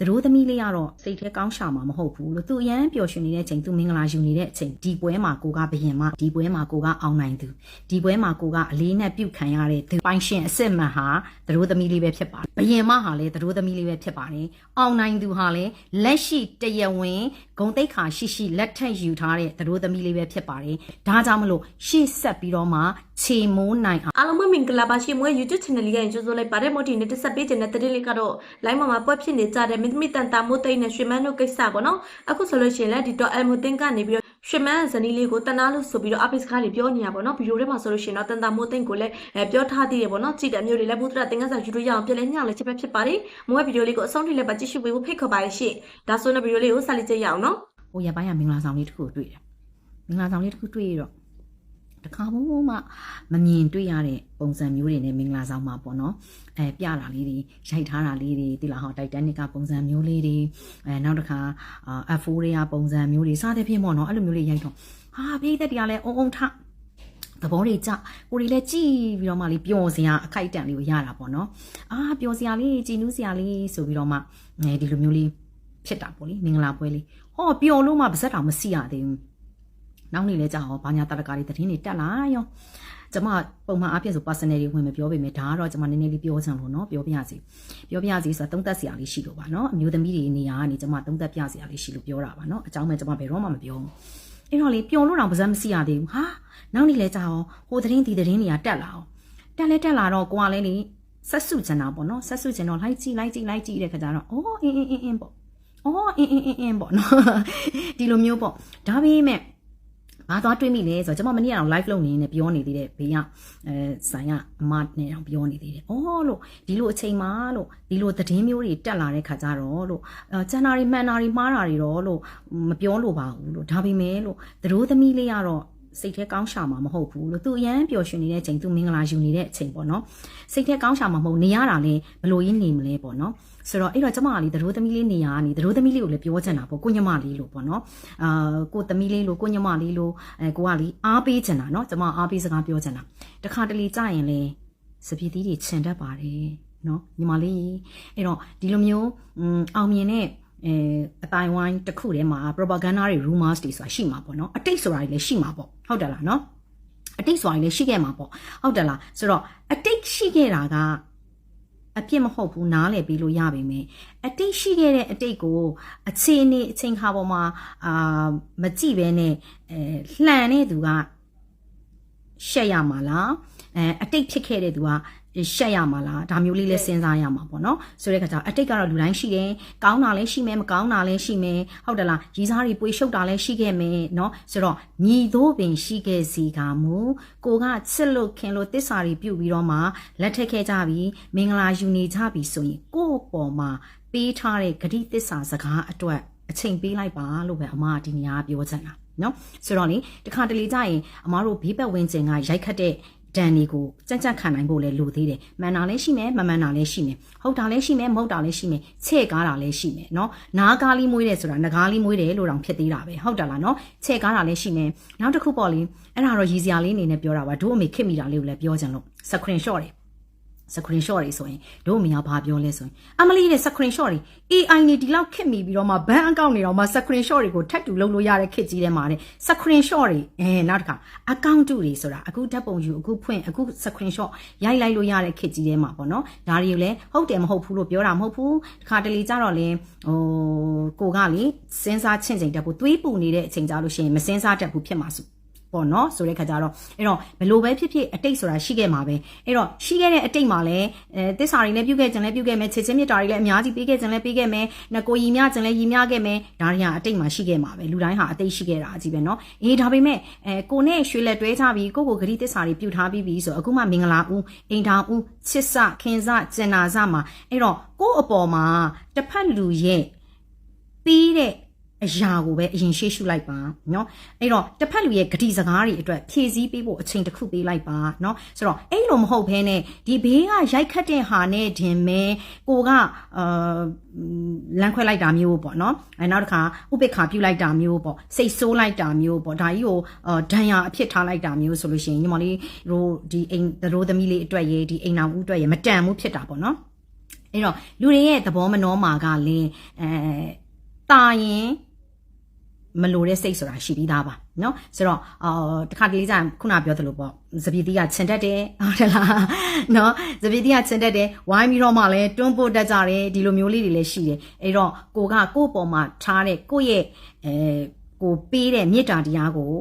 သူတို့သမီးလေးကတော့စိတ်ထဲကောင်းရှာမှာမဟုတ်ဘူးလို့သူအရန်ပျော်ရွှင်နေတဲ့အချိန်သူမင်္ဂလာယူနေတဲ့အချိန်ဒီပွဲမှာကိုကဘယင်မဒီပွဲမှာကိုကအောင်နိုင်သူဒီပွဲမှာကိုကအလေးနဲ့ပြုတ်ခံရတဲ့သူပိုင်ရှင်အစ်စ်မှန်ဟာသူတို့သမီးလေးပဲဖြစ်ပါတယ်ဘယင်မဟာလည်းသူတို့သမီးလေးပဲဖြစ်ပါတယ်အောင်နိုင်သူဟာလည်းလက်ရှိတရားဝင်ဂုံတိတ်ခါရှိရှိလက်ထက်ယူထားတဲ့သူတို့သမီးလေးပဲဖြစ်ပါတယ်ဒါကြောင့်မလို့ရှေ့ဆက်ပြီးတော့မှခြေမိုးနိုင်အောင်အားလုံးပဲမင်္ဂလာပါရှင်မွေး YouTube channel လေးကရင်ကြိုဆိုလိုက်ပါတယ်မို့ဒီနေ့တက်ဆက်ပေးခြင်းတဲ့တတိလေးကတော့ line မှာမှာပွက်ဖြစ်နေကြတဲ့မင်းသမီးတန်တာမိုးသိန်းနဲ့ရွှေမန်းတို့ကိစ္စပေါ့နော်အခုဆိုလို့ရှိရင်လည်းဒီတော့ Elmo တင်ကနေပြီးတော့ရွှေမန်းဇနီးလေးကိုတနာလို့ဆိုပြီးတော့အပိစကားတွေပြောနေတာပေါ့နော်ဗီဒီယိုထဲမှာဆိုလို့ရှိရင်တော့တန်တာမိုးသိန်းကိုလည်းအဲပြောထားသေးတယ်ပေါ့နော်ကြည့်တဲ့မျိုးတွေလည်းဘုဒ္ဓတင်ကန်းစာယူလို့ရအောင်ပြလဲညောင်းလည်းချက်ပဲဖြစ်ပါတယ်မွေးဗီဒီယိုလေးကိုအဆုံးထိလည်းပါကြည့်ရှုပေးဖို့ဖိတ်ခေါ်ပါတယ်ရှင်ဒါဆိုတော့ဗီဒီယိုလေးကိုဆက်လက်ကြည့်ရအောင်နော်ဟိုရပိုင်းကမင်္ဂလာဆောင်လေးတစ်ခုကိုတွေ့တယ်မင်္ဂလာဆောင်လေးတစ်ခုတွေ့ရတော့ တခါမှမမမြင်တွေ့ရတဲ့ပုံစံမျိုးတွေနဲ့မင်္ဂလာဆောင်မှာပေါ့နော်အဲပြတာလေးတွေရိုက်ထားတာလေးတွေဒီလားဟောတိုက်တန်နစ်ကပုံစံမျိုးလေးတွေအဲနောက်တစ်ခါအာ F4 တွေကပုံစံမျိုးတွေစသဖြင့်ပေါ့နော်အဲ့လိုမျိုးလေးရိုက်တော့ဟာပြည်သက်တွေကလည်းအုံအုံထသဘောတွေကြကိုရီလည်းကြည်ပြီးတော့မှလေးပျော်စရာအခိုက်အတန့်လေးကိုရတာပေါ့နော်အာပျော်စရာလေးကြည်နူးစရာလေးဆိုပြီးတော့မှအဲဒီလိုမျိုးလေးဖြစ်တာပေါ့လေမင်္ဂလာပွဲလေးဟောပျော်လို့မှပါဇက်တောင်မစီရသေးဘူး နောက်နေ့လဲကြာဟောဘာညာတရကလေးသတင်းတွေတက်လာရောကျမပုံမှန်အားဖြင့်ဆို personal တွေဝင်မပြောပေမဲ့ဒါကတော့ကျမနည်းနည်းလေးပြောချင်လို့နော်ပြောပြစီပြောပြစီဆိုတာသုံးသက်စရာလေးရှိလို့ပါနော်အမျိုးသမီးတွေနေရာကနေကျမသုံးသက်ပြစရာလေးရှိလို့ပြောတာပါနော်အကြောင်းမဲ့ကျမဘယ်တော့မှမပြောဘူးအဲ့တော့လေပျော်လို့တော့ပါစမ်းမရှိရသေးဘူးဟာနောက်နေ့လဲကြာအောင်ဟိုသတင်းဒီသတင်းတွေကတက်လာအောင်တက်လဲတက်လာတော့ကိုကလည်းလေဆက်စုချင်တာပေါ့နော်ဆက်စုချင်တော့လိုက်ကြည့်လိုက်ကြည့်လိုက်ကြည့်တဲ့ခါကျတော့အိုးအင်းအင်းအင်းပေါ့အော်အင်းအင်းအင်းပေါ့နော်ဒီလိုမျိုးပေါ့ဒါပေမဲ့ ဘာသွားတွေးမိလဲဆိုတော့ကျွန်မမနေ့ကတော့ live လုပ်နေနေပြောနေသေးတယ်ဘေးကအဲဆိုင်ကအမနဲ့တော့ပြောနေသေးတယ်။အော်လို့ဒီလိုအချိန်မှာလို့ဒီလိုသတင်းမျိုးတွေတက်လာတဲ့ခါကျတော့လို့အဲကျန်တာတွေမှန်တာတွေမှားတာတွေတော့လို့မပြောလို့ပါဘူးလို့ဒါပေမဲ့လို့သတို့သမီးလေးကတော့စိတ်ထဲကောင်းရှာမှာမဟုတ်ဘူးလို့သူအရန်ပျော်ရွှင်နေတဲ့အချိန်သူမင်္ဂလာယူနေတဲ့အချိန်ပေါ့နော်စိတ်ထဲကောင်းရှာမှာမဟုတ်နေရတာလဲဘလို့ရင်းနေမလဲပေါ့နော် ဆိုတော့အဲ့တော့ကျမကလေသတို့သမီးလေးနေရကနေသတို့သမီးလေးကိုလည်းပြောချင်တာပေါ့ကိုညမလေးလို့ပေါ့နော်အာကိုသမီးလေးလို့ကိုညမလေးလို့အဲကိုကလေအားပေးချင်တာနော်ကျမအားပေးစကားပြောချင်တာတခါတလေကြာရင်လေစပီးသီးတွေခြင်တတ်ပါတယ်နော်ညီမလေးအဲ့တော့ဒီလိုမျိုးအောင်မြင်တဲ့အဲအတိုင်းဝိုင်းတစ်ခုထဲမှာ propaganda တွေ rumors တွေဆိုတာရှိမှာပေါ့နော်အတိတ်ဆိုတာတွေလည်းရှိမှာပေါ့ဟုတ်တယ်လားနော်အတိတ်ဆိုတာတွေလည်းရှိခဲ့မှာပေါ့ဟုတ်တယ်လားဆိုတော့အတိတ်ရှိခဲ့တာက အပြစ်မဟုတ်ဘူးနားလည်ပြီးလို့ရပါမယ်အတိတ်ရှိခဲ့တဲ့အတိတ်ကိုအခြေအနေအချိန်ခါပေါ်မှာအာမကြည့်ပဲနဲ့အဲလှန်တဲ့သူကရှက်ရမှာလားအဲအတိတ်ဖြစ်ခဲ့တဲ့သူက ရှက်ရမှာလားဒါမျိုးလေးလဲစဉ်းစားရမှာပေါ့နော်ဆိုတဲ့ခါကျတော့အတိတ်ကတော့လူတိုင်းရှိတယ်ကောင်းတာလည်းရှိမယ်မကောင်းတာလည်းရှိမယ်ဟုတ်တယ်လားရီစားတွေပွေရှုပ်တာလည်းရှိခဲ့မယ်နော်ဆိုတော့ညီတို့ပင်ရှိခဲ့စီကမူကိုကချစ်လို့ခင်လို့တစ္ဆာတွေပြုတ်ပြီးတော့မှလက်ထက်ခဲ့ကြပြီမင်္ဂလာယူနေကြပြီဆိုရင်ကိုယ့်ပေါ်မှာပေးထားတဲ့ဂတိတစ္ဆာစကားအတွက်အချိန်ပေးလိုက်ပါလို့ပဲအမဒီနေရာပြောချင်တာနော်ဆိုတော့လေတခါတလေကြရင်အမတို့ဘေးပတ်ဝန်းကျင်ကရိုက်ခတ်တဲ့ ဒဏ်တွေကိုကြံ့ကြံ့ခံနိုင်ဖို့လည်းလိုသေးတယ်။မှန်တာလည်းရှိမယ်မမှန်တာလည်းရှိမယ်။ဟုတ်တာလည်းရှိမယ်မဟုတ်တာလည်းရှိမယ်။ချဲ့ကားတာလည်းရှိမယ်နော်။နားကားလေးမွေးတယ်ဆိုတာငကားလေးမွေးတယ်လို့တောင်ဖြစ်သေးတာပဲ။ဟုတ်တယ်လားနော်။ချဲ့ကားတာလည်းရှိမယ်။နောက်တစ်ခုပေါ့လေအဲ့ဒါတော့ရည်စရာလေးအနေနဲ့ပြောတာပါ။တို့အမေခစ်မိတာလေးကိုလည်းပြောချင်လို့ screenshot တယ် shot တွေဆိုရင်တို့အမေကဘာပြောလဲဆိုရင်အမလီတဲ့ screen shot တွေ AI နေဒီလောက်ခက်မိပြီးတော့မှဘန်းအကောင့်နေတော့မှ screen shot တွေကိုထပ်တူလုပ်လို့ရတဲ့ခက်ကြီးထဲမှာတဲ့ screen shot တွေအဲနောက်တစ်ခါ account တူတွေဆိုတာအခုဓာတ်ပုံယူအခုဖွင့်အခု screen shot ရိုက်လိုက်လို့ရတဲ့ခက်ကြီးထဲမှာပေါ့နော်ဒါတွေကိုလည်းဟုတ်တယ်မဟုတ်ဘူးလို့ပြောတာမဟုတ်ဘူးတခါတလေကြတော့လေဟိုကိုကလေစဉ်းစားချင့်ချိန်တက်ဖို့သွေးပူနေတဲ့အချိန်ကြလို့ရှိရင်မစဉ်းစားတတ်ဘူးဖြစ်မှာစု ပေါ့နော်ဆိုတဲ့ခါကျတော့အဲ့တော့ဘလို့ပဲဖြစ်ဖြစ်အတိတ်ဆိုတာရှိခဲ့မှာပဲအဲ့တော့ရှိခဲ့တဲ့အတိတ်မှာလည်းအဲတစ္ဆာတွေလည်းပြုတ်ခဲ့ခြင်းလည်းပြုတ်ခဲ့မယ်ချစ်ချင်းမြတ်တာတွေလည်းအများကြီးပေးခဲ့ခြင်းလည်းပေးခဲ့မယ်နကိုရီမြခြင်းလည်းရီမြခဲ့မယ်ဒါတွေဟာအတိတ်မှာရှိခဲ့မှာပဲလူတိုင်းဟာအတိတ်ရှိခဲ့တာအကြီးပဲနော်အေးဒါပေမဲ့အဲကိုနဲ့ရွှေလက်တွဲချပြီးကိုကိုဂရီတစ္ဆာတွေပြုတ်ထားပြီးပြီဆိုအခုမှမင်္ဂလာဦးအိမ်ထောင်ဦးချစ်စခင်စကျင်နာစမှာအဲ့တော့ကို့အပေါ်မှာတစ်ဖက်လူရဲ့ပြီးတဲ့ အရာကိုပဲအရင်ရှေ့ရှုလိုက်ပါเนาะအဲ့တော့တစ်ဖက်လူရဲ့ဂတိစကားတွေအတွက်ဖြည့်ဆည်းပေးဖို့အချိန်တစ်ခုပေးလိုက်ပါเนาะဆိုတော့အဲ့လိုမဟုတ်ဘဲနဲ့ဒီဘေးကရိုက်ခတ်တဲ့ဟာနဲ့တင်မဲကိုကအာလမ်းခွဲလိုက်တာမျိုးပေါ့เนาะအဲနောက်တစ်ခါဥပိ္ပခာပြုတ်လိုက်တာမျိုးပေါ့စိတ်ဆိုးလိုက်တာမျိုးပေါ့ဒါကြီးကိုဒဏ်ရာအဖြစ်ထားလိုက်တာမျိုးဆိုလို့ရှိရင်ညီမလေးတို့ဒီအိမ်တို့သမီးလေးအတွက်ရေဒီအိမ်နာဦးအတွက်ရေမတန်ဘူးဖြစ်တာပေါ့เนาะ အဲ့တော့လူတွေရဲ့သဘောမနှောမှာကလည်းအဲတာရင် မလိုတဲ့စိတ်ဆိုတာရှိပြီးသားပါเนาะဆိုတော့အော်တခါတလေကျရင်ခုနပြောသလိုပေါ့စပီတီကချင်တတ်တယ်ဟုတ်တယ်လားเนาะစပီတီကချင်တတ်တယ်ဝိုင်းပြီးတော့မှလည်းတွန်းပို့တတ်ကြတယ်ဒီလိုမျိုးလေးတွေလည်းရှိတယ်အဲ့တော့ကိုကကိုယ့်ပေါ်မှာထားတဲ့ကိုယ့်ရဲ့အဲကိုပေးတဲ့မေတ္တာတရားကို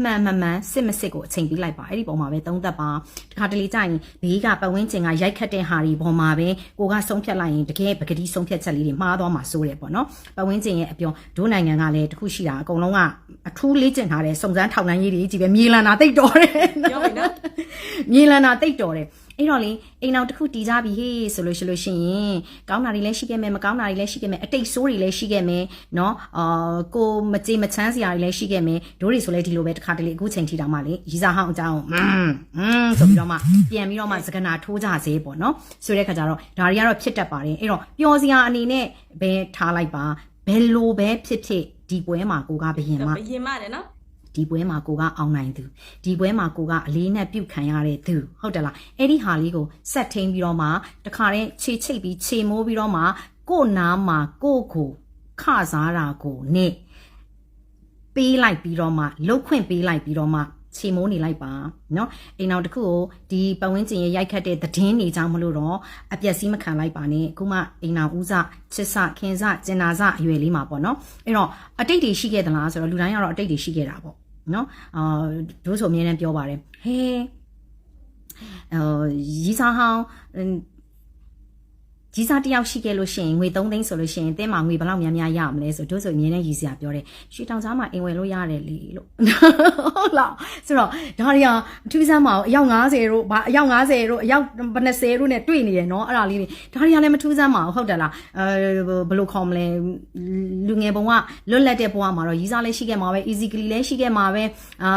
မှန်မှန်မှန်စစ်မစစ်ကိုအချိန်ပေးလိုက်ပါအဲ့ဒီပုံမှာပဲသုံးသက်ပါတခါတလေကျရင်ဘေးကပတ်ဝန်းကျင်ကရိုက်ခတ်တဲ့ဟာတွေပုံမှာပဲကိုကဆုံးဖြတ်လိုက်ရင်တကယ်ပကတိဆုံးဖြတ်ချက်လေးတွေမှားသွားမှာစိုးတယ်ပေါ့နော်ပတ်ဝန်းကျင်ရဲ့အပြောဒိုးနိုင်ငံကလည်းတခုရှိတာအကုန်လုံးကအထူးလေ့ကျင့်ထားတဲ့စုံစမ်းထောက်လှမ်းရေးတွေကြီးပဲမြေလန်တာတိတ်တော်တယ်ပြောပြီနော်မြေလန်တာတိတ်တော်တယ်အဲ့တော့လေအိမ်အောင်တစ်ခုတီးကြပြီဟေးဆိုလို့ရှိလို့ရှိရင်ကောင်းတာတွေလည်းရှိခဲ့မယ်မကောင်းတာတွေလည်းရှိခဲ့မယ်အတိတ်ဆိုးတွေလည်းရှိခဲ့မယ်เนาะအာကိုမကြေမချမ်းစရာတွေလည်းရှိခဲ့မယ်တို့တွေဆိုလဲဒီလိုပဲတစ်ခါတလေအခုချိန်ထိတောင်မှလေရီစာဟောင်းအကြောင်းอืมอืมဆိုပြီးတော့မှပြန်ပြီးတော့မှစကနာထိုးကြစေပေါ့เนาะဆိုတဲ့ခါကျတော့ဒါတွေကတော့ဖြစ်တတ်ပါတယ်အဲ့တော့ပျော်စရာအနေနဲ့ဘယ်ထားလိုက်ပါဘယ်လိုပဲဖြစ်ဖြစ်ဒီပွဲမှာကိုကဘယင်မ ဘယင်မတယ်နော် ဒီပွဲမှာကိုကအောင်နိုင်သူဒီပွဲမှာကိုကအလေးနဲ့ပြုတ်ခံရတဲ့သူဟုတ်တယ်လားအဲ့ဒီဟာလေးကိုဆက်ထိန်ပြီးတော့မှတခါတည်းခြေချိတ်ပြီးခြေမိုးပြီးတော့မှကို့နားမှာကို့ကိုခစားတာကိုနဲ့ပေးလိုက်ပြီးတော့မှလှုပ်ခွင့်ပေးလိုက်ပြီးတော့မှချေမိုးနေလိုက်ပါเนาะအိမ်အောင်တစ်ခုကိုဒီပတ်ဝန်းကျင်ရဲ့ရိုက်ခတ်တဲ့သတင်းတွေကြောင့်မလို့တော့အပျက်စီးမခံလိုက်ပါနဲ့အခုမှအိမ်အောင်ဦးစချစ်စခင်စကျင်နာစအရွယ်လေးမှာပေါ့เนาะအဲ့တော့အတိတ်တွေရှိခဲ့သလားဆိုတော့လူတိုင်းကတော့အတိတ်တွေရှိခဲ့တာပေါ့ နော်အာတို့ဆိုအမြဲတမ်းပြောပါတယ်ဟဲအော်ရီစာဟောင်း ကြီးစားတယောက်ရှိခဲ့လို့ရှိရင်ငွေ3သိန်းဆိုလို့ရှိရင်အတင်းမှာငွေဘယ်လောက်များများရမလဲဆိုတို့ဆိုအမြဲတမ်းရည်စရာပြောတယ်ရွှေတောင်ကြားမှာအိမ်ဝယ်လို့ရတယ်လေလို့ဟုတ်လားဆိုတော့ဒါတွေကအထူးဆန်းမအောင်အယောက်90တို့ဗာအယောက်90တို့အယောက်20တို့နဲ့တွေ့နေတယ်နော်အဲ့ဒါလေးတွေဒါတွေကလည်းမထူးဆန်းမအောင်ဟုတ်တယ်လားအဲဘယ်လိုခေါ်မလဲလူငယ်ဘုံကလွတ်လပ်တဲ့ဘဝမှာတော့ရည်စားလည်းရှိခဲ့မှာပဲ easily လည်းရှိခဲ့မှာပဲအာ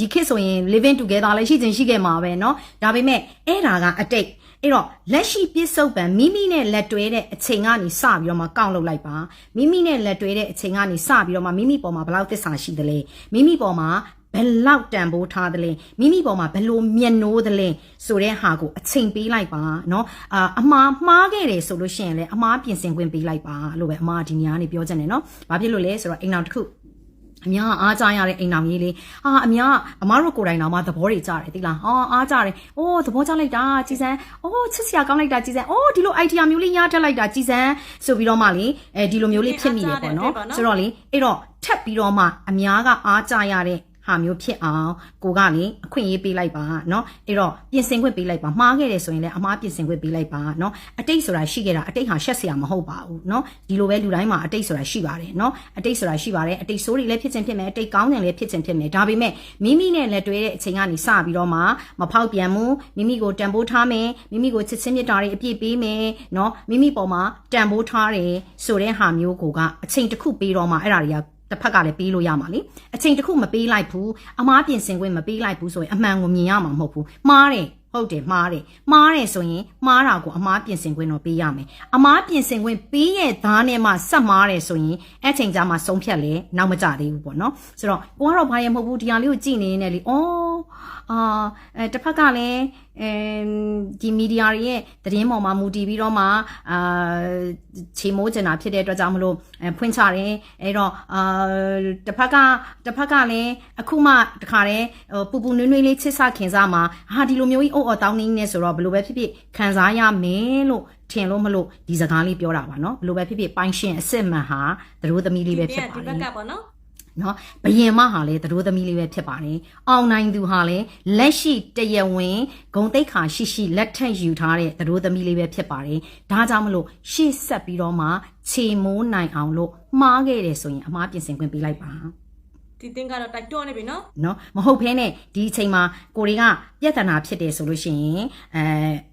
ဒီခေတ်ဆိုရင် living together လည်းရှိခြင်းရှိခဲ့မှာပဲเนาะဒါပေမဲ့အဲ့ဒါကအတိတ် အဲ့တော့လက်ရှိပြစ္ဆုတ်ပံမိမိနဲ့လက်တွဲတဲ့အချိန်ကနေစပြီးတော့မှကောက်လုပ်လိုက်ပါမိမိနဲ့လက်တွဲတဲ့အချိန်ကနေစပြီးတော့မှမိမိပေါ်မှာဘယ်လောက်သစ္စာရှိသလဲမိမိပေါ်မှာဘယ်လောက်တန်ဖိုးထားသလဲမိမိပေါ်မှာဘယ်လိုမျက်နှိုးသလဲဆိုတဲ့ဟာကိုအချိန်ပေးလိုက်ပါเนาะအာအမှားမှားခဲ့တယ်ဆိုလို့ရှိရင်လည်းအမှားပြင်ဆင်ခွင့်ပေးလိုက်ပါလို့ပဲအမှားဒီနေရာကနေပြောချင်တယ်เนาะဘာဖြစ်လို့လဲဆိုတော့အိမ်အောင်တစ်ခု အများအားကြရတဲ့အိမ်တော်ကြီးလေးဟာအများအမားတို့ကိုယ်တိုင်တော့မှသဘောတွေကြတယ်သိလားဟာအားကြတယ်အိုးသဘောကျလိုက်တာကြည်စမ်းအိုးချစ်စရာကောင်းလိုက်တာကြည်စမ်းအိုးဒီလို idea မျိုးလေးညားတက်လိုက်တာကြည်စမ်းဆိုပြီးတော့မှလေအဲဒီလိုမျိုးလေးဖြစ်မိတယ်ပေါ့နော်ဆိုတော့လေအဲ့တော့ထပ်ပြီးတော့မှအများကအားကြရတဲ့ ဟာမျိုးဖြစ်အောင်ကိုကလေအခွင့်အရေးပေးလိုက်ပါเนาะအဲ့တော့ပြင်ဆင်ခွင့်ပေးလိုက်ပါမှားခဲ့တယ်ဆိုရင်လည်းအမှားပြင်ဆင်ခွင့်ပေးလိုက်ပါเนาะအတိတ်ဆိုတာရှိခဲ့တာအတိတ်ဟာရှက်စရာမဟုတ်ပါဘူးเนาะဒီလိုပဲလူတိုင်းမှာအတိတ်ဆိုတာရှိပါတယ်เนาะအတိတ်ဆိုတာရှိပါတယ်အတိတ်ဆိုးတွေလည်းဖြစ်ခြင်းဖြစ်မယ်အတိတ်ကောင်းတယ်လည်းဖြစ်ခြင်းဖြစ်မယ်ဒါပေမဲ့မိမိနဲ့လက်တွဲတဲ့အချိန်ကနေစပြီးတော့မှမဖောက်ပြန်မှုမိမိကိုတန်ဖိုးထားမယ်မိမိကိုချစ်ချင်းမြတ်တာတွေအပြည့်ပေးမယ်เนาะမိမိပေါ်မှာတန်ဖိုးထားတယ်ဆိုတဲ့ဟာမျိုးကိုကအချိန်တစ်ခုပေးတော့မှအဲ့ဒါတွေက တစ်ဖက်ကလည်းပေးလို့ရမှာလေအချိန်တစ်ခုမပေးလိုက်ဘူးအမားပြင်ဆင်ခွင့်မပေးလိုက်ဘူးဆိုရင်အမှန်ကိုမြင်ရမှာမဟုတ်ဘူးမှားတယ်ဟုတ်တယ်မှားတယ်မှားတယ်ဆိုရင်မှားတာကိုအမားပြင်ဆင်ခွင့်တော့ပေးရမယ်အမားပြင်ဆင်ခွင့်ပေးရဲ့သားနဲ့မှဆက်မှားတယ်ဆိုရင်အဲ့ချိန်ကျမှဆုံးဖြတ်လေနောက်မကြသေးဘူးပေါ့နော်ဆိုတော့ကိုကတော့ဘာရဲမဟုတ်ဘူးဒီဟာလေးကိုကြည့်နေနေလေဩ အာအဲတစ်ဖက်ကလည်းအဲဒီမီဒီယာတွေရဲ့သတင်းပေါ်မှာမူတည်ပြီးတော့မှအာခြေမိုးကျင်တာဖြစ်တဲ့အတွက်ကြောင့်မလို့ဖွင့်ချတယ်အဲတော့အာတစ်ဖက်ကတစ်ဖက်ကလည်းအခုမှတခါတည်းပူပူနွေ့နွေ့လေးချစ်ဆခင်စားမှာဟာဒီလိုမျိုးကြီးအော့အော်တောင်းနေနေဆိုတော့ဘယ်လိုပဲဖြစ်ဖြစ်ခံစားရမယ်လို့ထင်လို့မလို့ဒီစကားလေးပြောတာပါနော်ဘယ်လိုပဲဖြစ်ဖြစ်ပိုင်ရှင်အစ်စ်မှန်ဟာသူတို့သမီးလေးပဲဖြစ်ပါတယ်ဒီဘက်ကပေါ့နော် နော်ဘယင်မဟာလည်းသတို့သမီးလေးပဲဖြစ်ပါတယ်။အောင်နိုင်သူဟာလည်းလက်ရှိတရဝင်းဂုံတိတ်ခါရှိရှိလက်ထက်ယူထားတဲ့သတို့သမီးလေးပဲဖြစ်ပါတယ်။ဒါကြောင့်မလို့ရှေ့ဆက်ပြီးတော့မှခြေမိုးနိုင်အောင်လို့မှားခဲ့တယ်ဆိုရင်အမှားပြင်ဆင်ခွင့်ပေးလိုက်ပါ။ ဒီတင်းကတော့တိုက်တွန်းနေပြီနော်နော်မဟုတ်ဖဲနဲ့ဒီအချိန်မှာကိုတွေကပြဿနာဖြစ်တယ်ဆိုလို့ရှိရင်အဲ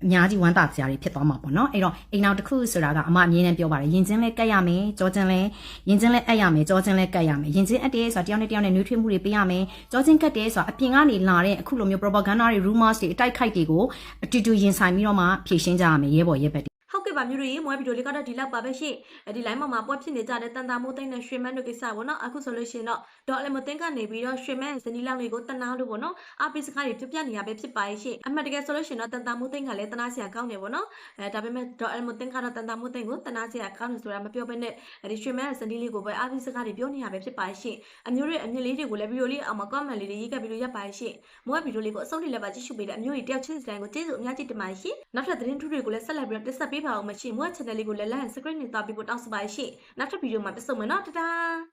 အများကြီးဝမ်းသာစရာတွေဖြစ်သွားမှာပေါ့နော်အဲ့တော့အိမ်နောက်တစ်ခုဆိုတာကအမအမြင်နဲ့ပြောပါတယ်ယင်ချင်းလဲကတ်ရမယ်ကြောချင်းလဲယင်ချင်းလဲအပ်ရမယ်ကြောချင်းလဲကတ်ရမယ်ယင်ချင်းအပ်တယ်ဆိုတာတယောက်နဲ့တယောက်နဲ့နှွေးထွေးမှုတွေပေးရမယ်ကြောချင်းကတ်တယ်ဆိုတာအပြင်ကနေလာတဲ့အခုလိုမျိုး propaganda တွေ rumors တွေအတိုက်ခိုက်တွေကိုအတူတူရင်ဆိုင်ပြီးတော့မှဖြည့်ရှင်းကြရမယ်ရဲဘော်ရဲဘက်တွေဟုတ်ကဲ့ ပါမျိုးတွေမွဲဗီဒီယိုလေးကတော့ဒီလောက်ပါပဲရှင်ဒီ line မှာမှာပွက်ဖြစ်နေကြတဲ့တန်တာမိုးသိန်းနဲ့ရွှေမန်းတို့ကိစ္စပေါ့နော်အခုဆိုလို့ရှိရင်တော့ဒေါ်အလမတင်ကနေပြီးတော့ရွှေမန်းဇနီးလောင်လေးကိုတနာလို့ပေါ့နော်အပိစကားတွေပြပြနေရပဲဖြစ်ပါရဲ့ရှင်အမှတ်တကယ်ဆိုလို့ရှိရင်တော့တန်တာမိုးသိန်းကလည်းတနာစရာကောင်းတယ်ပေါ့နော်အဲဒါပေမဲ့ဒေါ်အလမတင်ကတော့တန်တာမိုးသိန်းကိုတနာစရာကောင်းတယ်ဆိုတာမပြောဘဲနဲ့ဒီရွှေမန်းဇနီးလေးကိုပဲအပိစကားတွေပြောနေရပဲဖြစ်ပါရဲ့ရှင်အမျိုးတွေအမြင့်လေးတွေကိုလည်းဗီဒီယိုလေးအောင်မှာ comment လေးတွေရေးခဲ့ပြီးလို့ရပါရဲ့ရှင်မွဲဗီဒီယိုလေးကိုအဆုံးထိလည်းပါကြည့်ရှုပေးတဲ့အမျိုးတွေတယောက်ချင်းစီတိုင်းကိုကျေးဇူးအများကြီးတင်ပါတယ်ရှင်နောက်ထပ်သတင်းထူးတွေကိုလည်းဆက်လက်ပြီးတော့တင်ဆက်ပေးပါအောင်မရှင်မွဲ channel လေးကိုလည်း like and subscribe နဲ့တောက်ပြီးဖို့တောင်းဆိုပါရဲ့ရှင်နောက်ထပ်ဗီဒီယိုမှာပြန်ဆုံမယ်နော်တဒါ